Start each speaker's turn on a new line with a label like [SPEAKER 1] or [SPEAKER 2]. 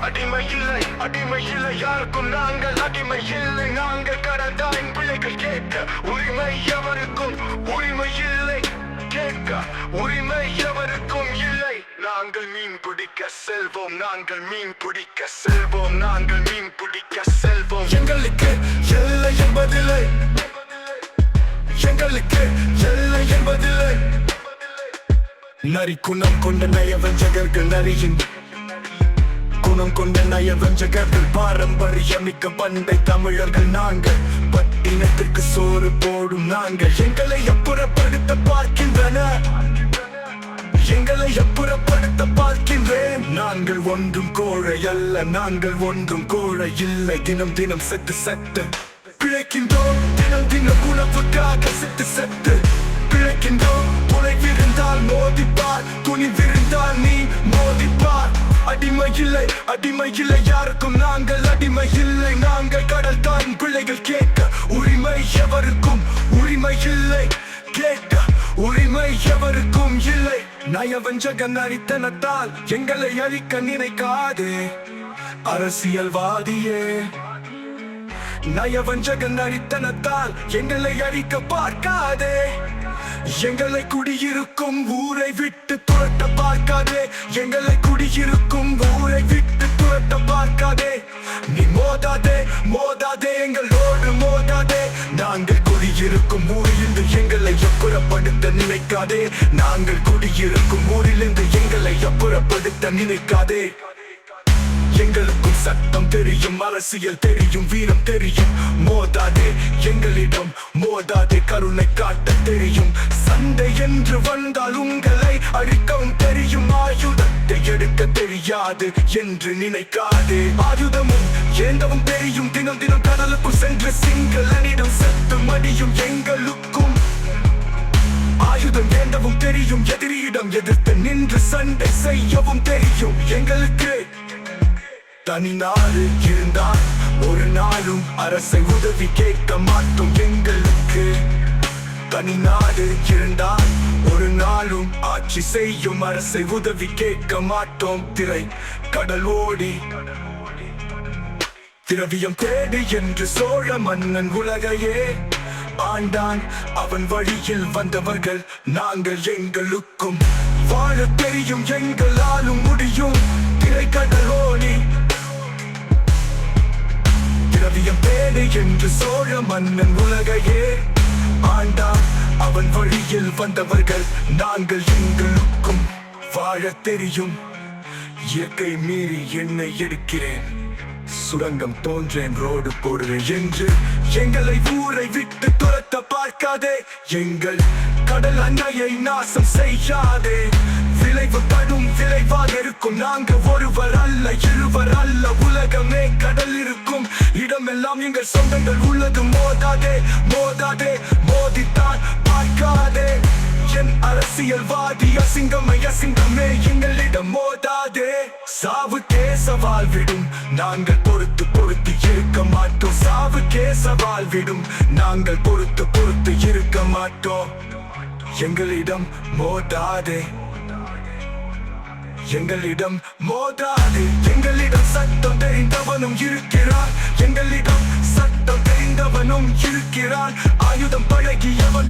[SPEAKER 1] அடிமை இல்லை அடிமை இல்லை யாருக்கும் நாங்கள் அடிமை இல்லை நாங்கள் கடந்தாயின் பிள்ளைகள் கேட்க உரிமை எவருக்கும் உரிமை இல்லை. கேட்க உரிமை எவருக்கும் இல்லை. நாங்கள் மீன் பிடிக்க செல்வோம் நாங்கள் மீன் பிடிக்க செல்வோம் நாங்கள் மீன் பிடிக்க செல்வோம். எங்களுக்கு எல்லை என்பதில்லை. எங்களுக்கு எல்லை என்பதில்லை. நரி குணம் கொண்ட நயவஞ்சகர்கள் நரியின் குணம் கொண்ட நயவஞ்சகர்கள் பாரம்பரியமிக்க பண்டை தமிழர்கள் நாங்கள். பட்டினத்திற்கு சோறு போடும் நாங்கள். எங்களை அப்புறப்படுத்த பார்க்கின்றன. எங்களை அப்புறப்படுத்த பார்க்கின்றேன். நாங்கள் ஒன்றும் கோழை அல்ல நாங்கள் ஒன்றும் கோழை இல்லை. தினம் தினம் செத்து செத்து பிழைக்கின்றோம். தினம் தினம் உணவுக்காக செத்து செத்து இல்லை அடிமை இல்லை யாருக்கும் நாங்கள் அடிமை இல்லை நாங்கள் கடல் தான் பிள்ளைகள் கேட்க. உரிமை எவருக்கும் உரிமை இல்லை கேட்க உரிமை எவருக்கும் இல்லை. நயவஞ்சக நரித்தனத்தால் எங்களை அழிக்க நினைக்காதே. அரசியல்வாதியே. நயவஞ்சக நரித்தனத்தால் எங்களை அழிக்க பார்க்காதே. எங்களை குடியிருக்கும் ஊரை விட்டு துரட்ட பார்க்காதே. எங்களை குடியிருக்கும் ஊரை விட்டு துரட்ட பார்க்காதே. நீ மோதாதே மோதாதே எங்களோடு மோதாதே. நாங்கள் குடியிருக்கும் ஊரிலிருந்து எங்களை அப்புறப்படுத்த நினைக்காதே. நாங்கள் குடியிருக்கும் ஊரிலிருந்து எங்களை அப்புறப்படுத்த நினைக்காதே. எங்களுக்கும் சட்டம் தெரியும் அரசியல் தெரியும் வீரம் தெரியும். மோதாதே எங்களிடம் மோதாதே கருணை காட்ட தெரியும். சண்டை என்று வந்தால் உங்களை அழிக்கவும் தெரியும். ஆயுதத்தை எடுக்க தெரியாது என்று நினைக்காதே. ஆயுதமும் ஏந்தவும் தெரியும். தினம் தினம் கடலுக்குள் சென்று சிங்களனிடம் செத்து மடியும் எங்களுக்கும். ஆயுதம் ஏந்தவும் தெரியும். எதிரியிடம் எதிர்த்து நின்று சண்டை செய்யவும் தெரியும். எங்களுக்கு தனி நாடு இருந்தால் ஒரு நாளும் அரசை உதவி கேட்க மாட்டோம் எங்களுக்கு. தனி நாடு இருந்தால் ஒரு நாளும் ஆட்சி செய்யும் அரசை உதவி கேட்க மாட்டோம். திரை கடல் ஓடி திரவியம் தேடு என்று சோழ மன்னன் உலகையே. ஆண்டான் அவன் வழியில் வந்தவர்கள் நாங்கள் எங்களுக்கும். வாழ தெரியும் எங்களாலும் முடியும். திரைக்கடலோனி திரவியம் என்று சோழ மன்னன் உலகையே. ஆண்டான் அவன் வழியில் வந்தவர்கள் நாங்கள் எங்களுக்கும் வாழ தெரியும். இயற்கை மீறி என்னை எடுக்கிறேன். சுரங்கம் தோன்றேன் ரோடு போடுறேன் என்று எங்களை ஊரை விட்டு துரத்த பார்க்காதே. எங்கள் கடல் அன்னையை நாசம் செய்யாதே. விளைவு கடும் விளைவாக இருக்கும். நாங்க ஒருவர் அல்ல இருவர் அல்ல. உலகமே கடல் இருக்கும். எல்லாம் எங்கள் சொந்தங்கள் உள்ளது. மோதாதே மோதாதே மோதித்தான். பார்க்காதே. என் அரசியல்வாதி அசிங்கமை அசிங்கமே எங்களிடம் மோதாதே. சாவு சவால் விடும் நாங்கள் பொறுத்து பொறுத்து இருக்க மாட்டோம். சாவுக்கே சவால் விடும் நாங்கள் பொறுத்து பொறுத்து இருக்க மாட்டோம். எங்களிடம் மோதாதே. எங்களிடம் மோதாது. எங்களிடம் சட்டம் தெரிந்தவனும் இருக்கிறான் எங்களிடம் சட்டம் தெரிந்தவனும் இருக்கிறான் ஆயுதம் பழகியவன்